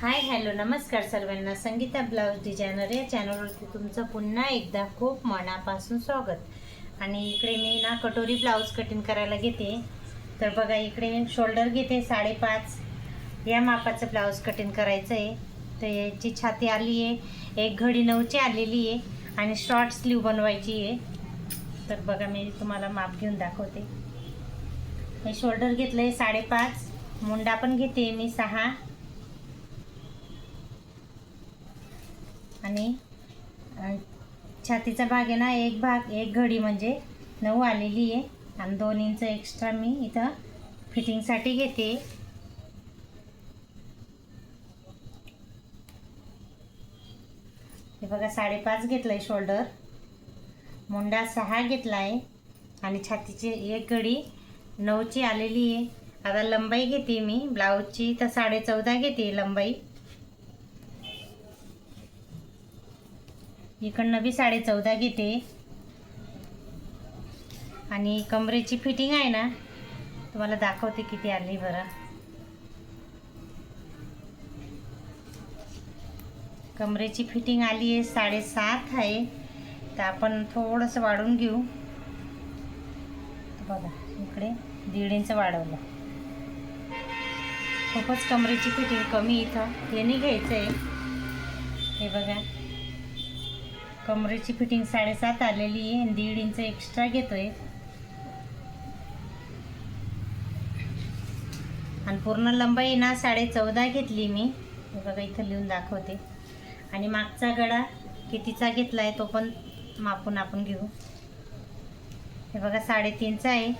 Hi hello नमस्कार सर्वांना. Sangeeta blouse designer या चॅनलवरती तुमचं पुन्हा एकदा खूप मनापासून स्वागत. आणि इकडे मी ना कटोरी ब्लाऊज कटिंग करायला घेते. तर बघा इकडे शोल्डर घेते साडेपाच. या मापाचं ब्लाऊज कटिंग करायचं आहे तर याची छाती आली आहे. एक घडी नऊची आलेली आहे. आणि शॉर्ट स्लीव बनवायची आहे. तर बघा मी तुम्हाला माप घेऊन दाखवते. हे शोल्डर घेतलं आहे साडेपाच. मुंडा पण घेते मी सहा. आणि छातीचा भाग आहे ना एक भाग एक घडी म्हणजे नऊ आलेली आहे. आणि दोन इंच एक्स्ट्रा मी इथं फिटिंगसाठी घेते. हे बघा साडेपाच घेतलं आहे शोल्डर मुंडा सहा घेतला आहे आणि छातीची एक घडी नऊची आलेली आहे. आता लंबाई घेते मी. ब्लाऊजची तर साडे चौदा घेते लंबाई. इकडनं बी साडे चौदा घेते. आणि कमरेची फिटिंग आहे ना तुम्हाला दाखवते किती आली बरं. कमरेची फिटिंग आली आहे साडेसात आहे. तर आपण थोडंसं वाढून घेऊ. बघा इकडे दीड इंच वाढवलं. खूपच कमरेची फिटिंग कमी इथं. याने घ्यायचं आहे हे बघा. कमरेची फिटिंग साडेसात आलेली आहे दीड इंच एक्स्ट्रा घेतोय. आणि पूर्ण लंबाई ना साडे चौदा घेतली मी. हे बघा इथं लिहून दाखवते. आणि मागचा गळा कितीचा घेतला आहे तो पण मापून आपण घेऊ. हे बघा साडेतीनचा आहे.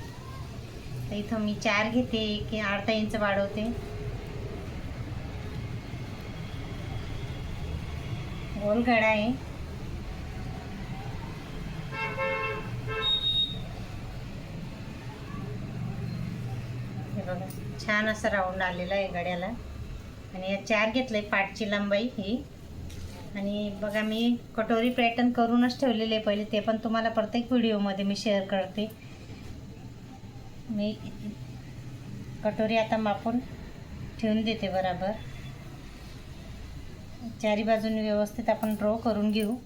तर इथं मी चार घेते एक अर्धा इंच वाढवते. गोल गळा आहे. बघा. छान असं राऊंड आलेलं आहे गड्याला. आणि या चार घेतलंय पाठची लंबाई ही. आणि बघा मी कटोरी पॅटर्न करूनच ठेवलेले आहे पहिले ते पण तुम्हाला प्रत्येक व्हिडिओमध्ये मी शेअर करते. मी कटोरी आता मापून ठेवून देते बराबर. चारी बाजूने व्यवस्थित आपण ड्रॉ करून घेऊ.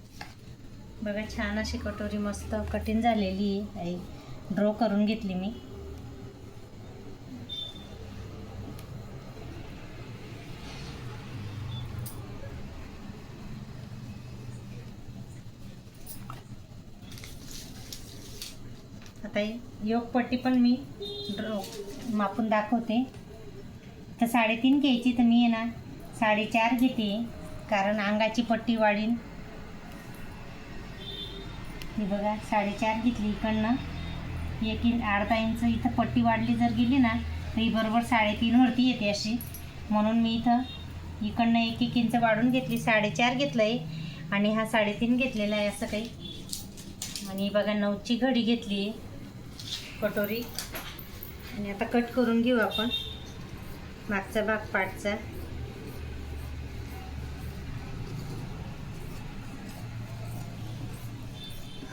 बघा छान अशी कटोरी मस्त कठीण झालेली आहे. ड्रॉ करून घेतली मी. आता योगपट्टी पण मी ड्रॉ मापून दाखवते. तर साडेतीन घ्यायची तर मी आहे ना साडेचार घेते कारण अंगाची पट्टी वाढीन. ही बघा साडेचार घेतली इकडनं. एक इंच अर्धा इंच इथं पट्टी वाढली जर गेली ना तर ही बरोबर साडेतीनवरती येते अशी. म्हणून मी इथं इकडनं एक एक इंच वाढून घेतली साडेचार घेतलं आहे आणि हा साडेतीन घेतलेला आहे असं काही. आणि बघा नऊची घडी घेतली. आहे कटोरी. आणि आता कट करून घेऊ आपण. मागचा भाग पाठचा.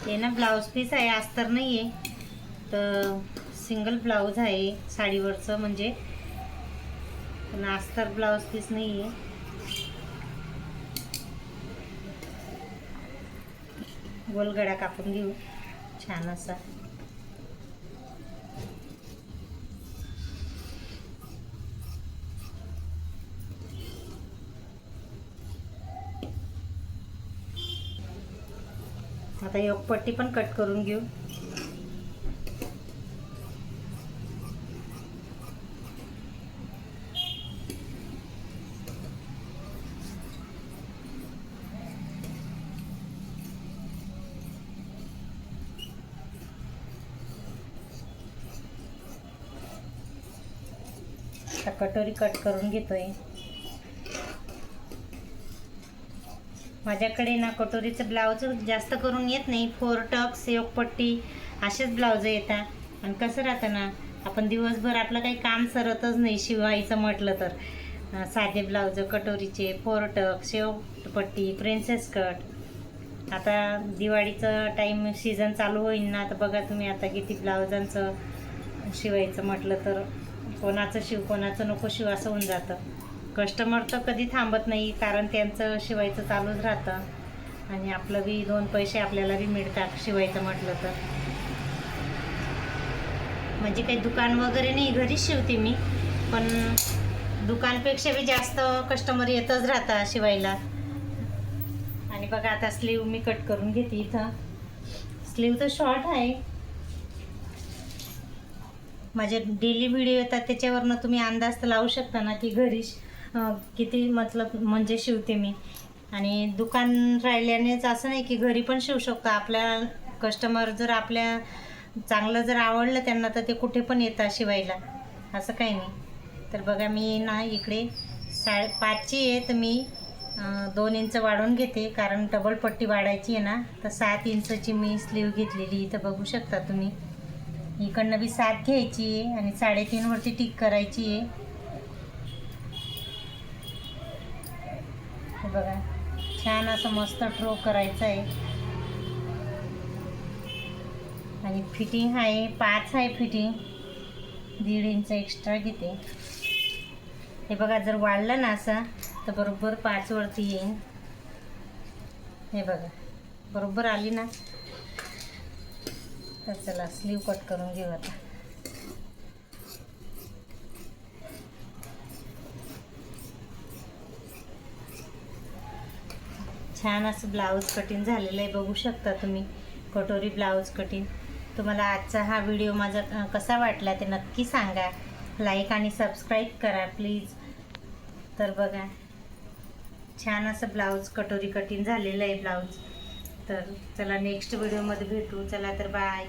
ते ना ब्लाऊज पीस आहे अस्तर नाही आहे तर सिंगल ब्लाऊज आहे साडीवरचं म्हणजे. पण अस्तर ब्लाऊज पीस नाही आहे गोलगडा कापून घेऊ. छान असा. आता योगपट्टी पण कट करून घेऊ. आता कटोरी कट करून घेतोय. माझ्याकडे ना कटोरीचं ब्लाऊज जास्त करून येत नाही. फोर टक्स योगपट्टी असेच ब्लाऊज येतात. आणि कसं राहतं ना आपण दिवसभर आपलं काही काम सरतच नाही शिवायचं म्हटलं तर. साधे ब्लाऊज कटोरीचे फोर टक शेवपट्टी प्रिन्सेस कट आता दिवाळीचं टाईम सीझन चालू होईल ना तर बघा तुम्ही आता किती ब्लाऊजांचं शिवायचं म्हटलं तर कोणाचं शिव कोणाचं नको शिव असं होऊन जातं. कस्टमर तर कधी थांबत नाही कारण त्यांचं शिवायचं चालूच राहतं. आणि आपलं बी दोन पैसे आपल्याला बी मिळतात शिवायचं म्हटलं तर. म्हणजे काही दुकान वगैरे नाही घरीच शिवते मी. पण दुकानपेक्षा बी जास्त कस्टमर येतच राहतात शिवायला. आणि बघा आता स्लीव मी कट करून घेते इथं. स्लीव तर शॉर्ट आहे. माझे डेली व्हिडिओ येतात त्याच्यावरनं तुम्ही अंदाज तर लावू शकता ना की घरीच किती मतलब म्हणजे शिवते मी. आणि दुकान राहिल्यानेच असं नाही की घरी पण शिवू शकतो. आपल्या कस्टमर जर आपल्या चांगलं जर आवडलं त्यांना तर ते कुठे पण येतात शिवायला. असं काही नाही. तर बघा मी ना इकडे सा पाचची आहे तर मी दोन इंच वाढवून घेते. कारण डबल पट्टी वाढायची आहे ना तर सात इंचची मी स्लीव घेतलेली इथं बघू शकता तुम्ही. इकडनं बी सात घ्यायची आहे आणि साडेतीनवरती टिक करायची आहे. हे बघा. छान असं मस्त ट्रो करायचं आहे आणि फिटिंग आहे पाच आहे फिटिंग दीड इंच एक्स्ट्रा घेते. हे बघा जर वाढलं ना असं तर बरोबर पाचवरती येईन. हे बघा बरोबर आली ना? तर चला स्लीव कट करून घेऊ आता. छान असं ब्लाऊज कटिंग झालेलं आहे. बघू शकता तुम्ही. कटोरी ब्लाऊज कटिंग. तुम्हाला आजचा हा व्हिडिओ माझा कसा वाटला ते नक्की सांगा. लाईक आणि सबस्क्राईब करा प्लीज तर बघा. छान असं ब्लाऊज कटोरी कटिंग झालेलं आहे ब्लाऊज. तर चला नेक्स्ट व्हिडिओमध्ये भेटू. चला तर बाय